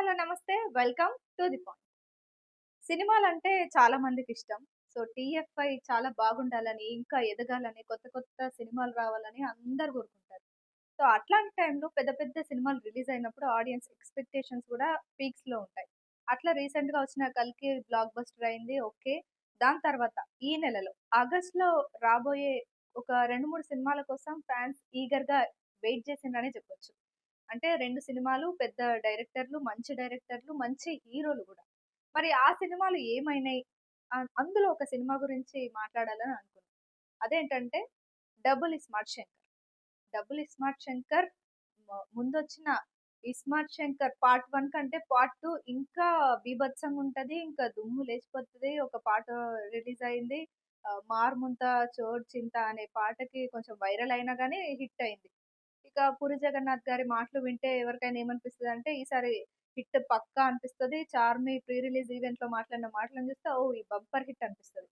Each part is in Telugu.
హలో నమస్తే. Welcome to the point. సినిమాలు అంటే చాలా మందికి ఇష్టం. సో టీఎఫ్ఐ చాలా బాగుండాలని ఇంకా ఎదగాలని కొత్త కొత్త సినిమాలు రావాలని అందరు కోరుకుంటారు. సో అట్లాంటి టైంలో పెద్ద పెద్ద సినిమాలు రిలీజ్ అయినప్పుడు ఆడియన్స్ ఎక్స్పెక్టేషన్స్ కూడా పీక్స్లో ఉంటాయి. అట్లా రీసెంట్గా వచ్చిన కల్కి బ్లాక్ బస్టర్ అయింది ఓకే. దాని తర్వాత ఈ నెలలో ఆగస్ట్లో రాబోయే ఒక రెండు మూడు సినిమాల కోసం ఫ్యాన్స్ ఈగర్గా వెయిట్ చేసిండ్రనే చెప్పొచ్చు. అంటే రెండు సినిమాలు పెద్ద డైరెక్టర్లు మంచి డైరెక్టర్లు మంచి హీరోలు కూడా. మరి ఆ సినిమాలు ఏమైనాయి? అందులో ఒక సినిమా గురించి మాట్లాడాలని అనుకున్నాను అదేంటంటే డబుల్ ఇస్మార్ట్ శంకర్. డబుల్ ఇస్మార్ట్ శంకర్ ముందొచ్చిన ఇస్మార్ట్ శంకర్ పార్ట్ వన్ కంటే పార్ట్ టూ ఇంకా బీభత్సంగా ఉంటుంది ఇంకా దుమ్ము లేచిపోతుంది. ఒక పాట రిలీజ్ అయింది. మార్ముంత చోర్ చింత అనే పాటకి కొంచెం వైరల్ అయినా కానీ హిట్ అయింది. ఇక పూరి జగన్నాథ్ గారి మాటలు వింటే ఎవరికైనా ఏమనిపిస్తుంది అంటే ఈసారి హిట్ పక్కా అనిపిస్తుంది. చార్మి ప్రీ రిలీజ్ ఈవెంట్లో మాట్లాడిన మాటలను చూస్తే ఓ ఈ బంపర్ హిట్ అనిపిస్తుంది.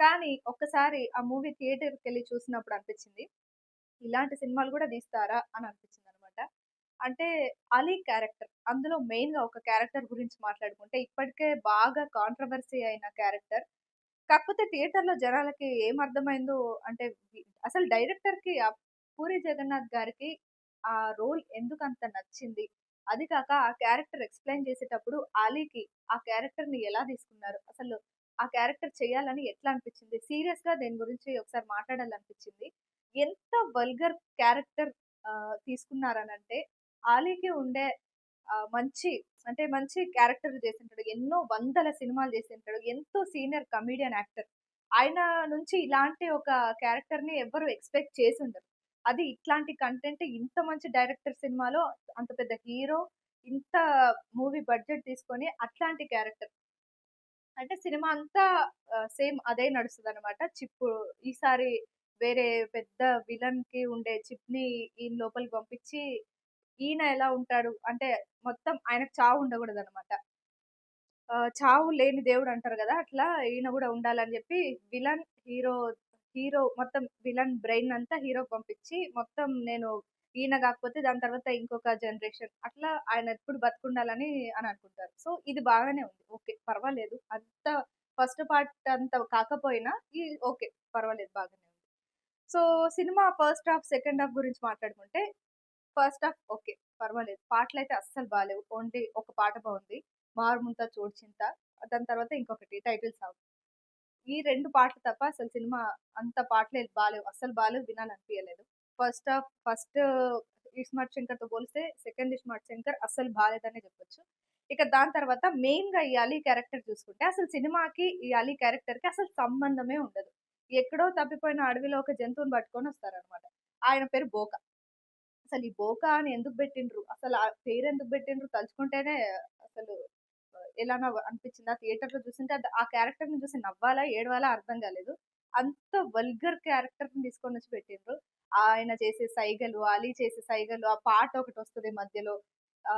కానీ ఒక్కసారి ఆ మూవీ థియేటర్కి వెళ్ళి చూసినప్పుడు అనిపించింది ఇలాంటి సినిమాలు కూడా తీస్తారా అని అనిపించింది అనమాట అంటే అలీ క్యారెక్టర్ అందులో మెయిన్గా ఒక క్యారెక్టర్ గురించి మాట్లాడుకుంటే ఇప్పటికే బాగా కాంట్రవర్సీ అయిన క్యారెక్టర్. కాకపోతే థియేటర్లో జనాలకి ఏం అర్థమైందో అంటే అసలు డైరెక్టర్కి పూరి జగన్నాథ్ గారికి ఆ రోల్ ఎందుకు అంత నచ్చింది? అది కాక ఆ క్యారెక్టర్ ఎక్స్ప్లెయిన్ చేసేటప్పుడు ఆలీకి ఆ క్యారెక్టర్ని ఎలా తీసుకున్నారు? అసలు ఆ క్యారెక్టర్ చేయాలని ఎట్లా అనిపించింది? సీరియస్గా దీని గురించి ఒకసారి మాట్లాడాలనిపించింది? ఎంత వల్గర్ క్యారెక్టర్ తీసుకున్నారనంటే ఆలీకి ఉండే మంచి అంటే మంచి క్యారెక్టర్ చేసింటాడు. ఎన్నో వందల సినిమాలు చేసింటాడు. ఎంతో సీనియర్ కమీడియన్ యాక్టర్. ఆయన నుంచి ఇలాంటి ఒక క్యారెక్టర్ని ఎవ్వరు ఎక్స్పెక్ట్ చేసి ఉండరు. అది ఇట్లాంటి కంటెంట్ ఇంత మంచి డైరెక్టర్ సినిమాలో అంత పెద్ద హీరో ఇంత మూవీ బడ్జెట్ తీసుకొని అట్లాంటి క్యారెక్టర్. అంటే సినిమా అంతా సేమ్ అదే నడుస్తుంది అనమాట చిప్ ఈసారి వేరే పెద్ద విలన్కి ఉండే చిప్ని ఈయన లోపలికి పంపించి ఈయన ఎలా ఉంటాడు? అంటే మొత్తం ఆయనకు చావు ఉండకూడదు అనమాట చావు లేని దేవుడు అంటారు కదా అట్లా ఈయన కూడా ఉండాలని చెప్పి విలన్ హీరో హీరో మొత్తం విలన్ బ్రెయిన్ అంతా హీరో పంపించి మొత్తం నేను ఈయన కాకపోతే దాని తర్వాత ఇంకొక జనరేషన్ అట్లా ఆయన ఎప్పుడు బతుకుండాలని అని అనుకుంటారు. సో ఇది బాగానే ఉంది. ఓకే పర్వాలేదు. అంత ఫస్ట్ పార్ట్ అంత కాకపోయినా ఈ ఓకే పర్వాలేదు బాగానే ఉంది. So cinema first half second half గురించి మాట్లాడుకుంటే ఫస్ట్ హాఫ్ ఓకే పర్వాలేదు. పాటలు అయితే అస్సలు బాగాలేవు. ఓన్లీ ఒక పాట బాగుంది. మారుముంత చోడ్చింత దాని తర్వాత ఇంకొకటి టైటిల్ సాంగ్. ఈ రెండు పాటలు తప్ప అసలు సినిమా అంత పాటలే బాగాలేవు అసలు బాగాలేవు వినాలనిపించలేదు ఫస్ట్ హాఫ్ ఫస్ట్ ఇస్మార్ట్ శంకర్తో పోలిస్తే సెకండ్ ఇస్మార్ట్ శంకర్ అసలు బాగాలేదనే చెప్పొచ్చు. ఇక దాని తర్వాత మెయిన్గా ఈ అలీ క్యారెక్టర్ చూసుకుంటే అసలు సినిమాకి ఈ అలీ క్యారెక్టర్కి అసలు సంబంధమే ఉండదు. ఎక్కడో తప్పిపోయిన అడవిలో ఒక జంతువుని పట్టుకొని వస్తారనమాట ఆయన పేరు బోక. అసలు ఈ బోకా అని ఎందుకు పెట్టిండ్రు? అసలు ఆ పేరు ఎందుకు పెట్టిండ్రు? తలుచుకుంటేనే ఎలానో అనిపించింది? థియేటర్లో చూసింటే ఆ క్యారెక్టర్ని చూసి నవ్వాలా ఏడవాలా అర్థం కాలేదు. అంత వల్గర్ క్యారెక్టర్ని తీసుకొని వచ్చి పెట్టిండ్రు. ఆయన చేసే సైగలు అలీ చేసే సైగలు ఆ పాట ఒకటి వస్తుంది మధ్యలో. ఆ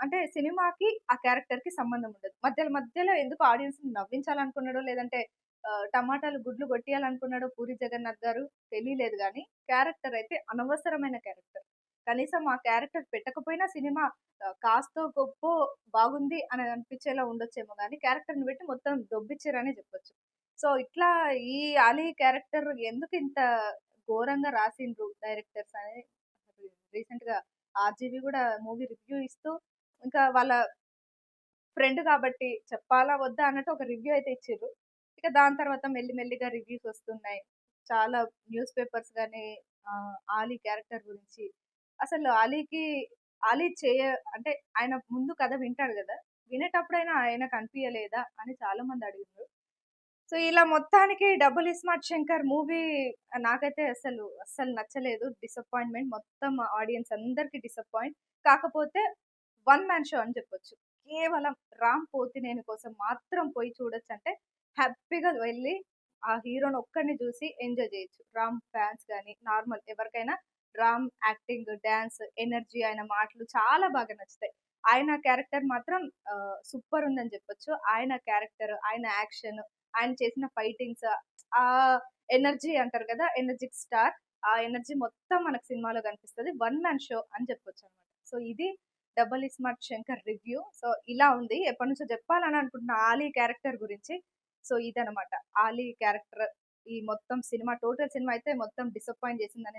అంటే సినిమాకి ఆ క్యారెక్టర్కి సంబంధం ఉండదు. మధ్యలో మధ్యలో ఎందుకు ఆడియన్స్ని నవ్వించాలనుకున్నాడో లేదంటే ఆ, టమాటాలు గుడ్లు కొట్టియాలనుకున్నాడో పూరి జగన్నాథ్ గారు తెలియలేదు కానీ క్యారెక్టర్ అయితే అనవసరమైన క్యారెక్టర్. కనీసం ఆ క్యారెక్టర్ పెట్టకపోయినా సినిమా కాస్తో గొప్ప బాగుంది అని అనిపించేలా ఉండొచ్చేమో కానీ క్యారెక్టర్ని పెట్టి మొత్తం దొబ్బిచ్చారనే చెప్పొచ్చు. సో ఇట్లా ఈ అలీ క్యారెక్టర్ ఎందుకు ఇంత ఘోరంగా రాసిండ్రు డైరెక్టర్స్ అని? రీసెంట్గా ఆర్జీవి కూడా మూవీ రివ్యూ ఇస్తూ ఇంకా వాళ్ళ ఫ్రెండ్ కాబట్టి చెప్పాలా వద్దా అన్నట్టు ఒక రివ్యూ అయితే ఇచ్చారు ఇక దాని తర్వాత మెల్లిమెల్లిగా రివ్యూస్ వస్తున్నాయి. చాలా న్యూస్ పేపర్స్ కానీ ఆలీ క్యారెక్టర్ గురించి అసలు అలీకి అలీ చేయ అంటే ఆయన ముందు కథ వింటాడు కదా? వినేటప్పుడైనా ఆయనకు అనిపించలేదా అని చాలా మంది అడిగారు సో ఇలా మొత్తానికి డబుల్ ఇస్మార్ట్ శంకర్ మూవీ నాకైతే అసలు అస్సలు నచ్చలేదు. డిసప్పాయింట్మెంట్. మొత్తం ఆడియన్స్ అందరికి డిసప్పాయింట్. కాకపోతే వన్ మ్యాన్ షో అని చెప్పొచ్చు. కేవలం రామ్ పోతినేని కోసం మాత్రం పోయి చూడొచ్చు అంటే హ్యాపీగా వెళ్ళి ఆ హీరోని ఒక్కడిని చూసి ఎంజాయ్ చేయొచ్చు. రామ్ ఫ్యాన్స్ కానీ నార్మల్ ఎవరికైనా రామ్ యాక్టింగ్ డ్యాన్స్ ఎనర్జీ ఆయన మాటలు చాలా బాగా నచ్చుతాయి. ఆయన క్యారెక్టర్ మాత్రం సూపర్ ఉందని చెప్పొచ్చు. ఆయన క్యారెక్టర్ ఆయన యాక్షన్ ఆయన చేసిన ఫైటింగ్స్ ఆ ఎనర్జీ అంటారు కదా ఎనర్జిక్ స్టార్. ఆ ఎనర్జీ మొత్తం మనకు సినిమాలో కనిపిస్తుంది. వన్ మ్యాన్ షో అని చెప్పొచ్చు అనమాట సో ఇది double smart Shankar review. So ఇలా ఉంది. ఎప్పటి నుంచో చెప్పాలని అనుకుంటున్న ఆలీ క్యారెక్టర్ గురించి. సో ఇదనమాట ఆలీ క్యారెక్టర్ ఈ మొత్తం సినిమా టోటల్ సినిమా అయితే మొత్తం డిసప్పాయింట్ చేసిందని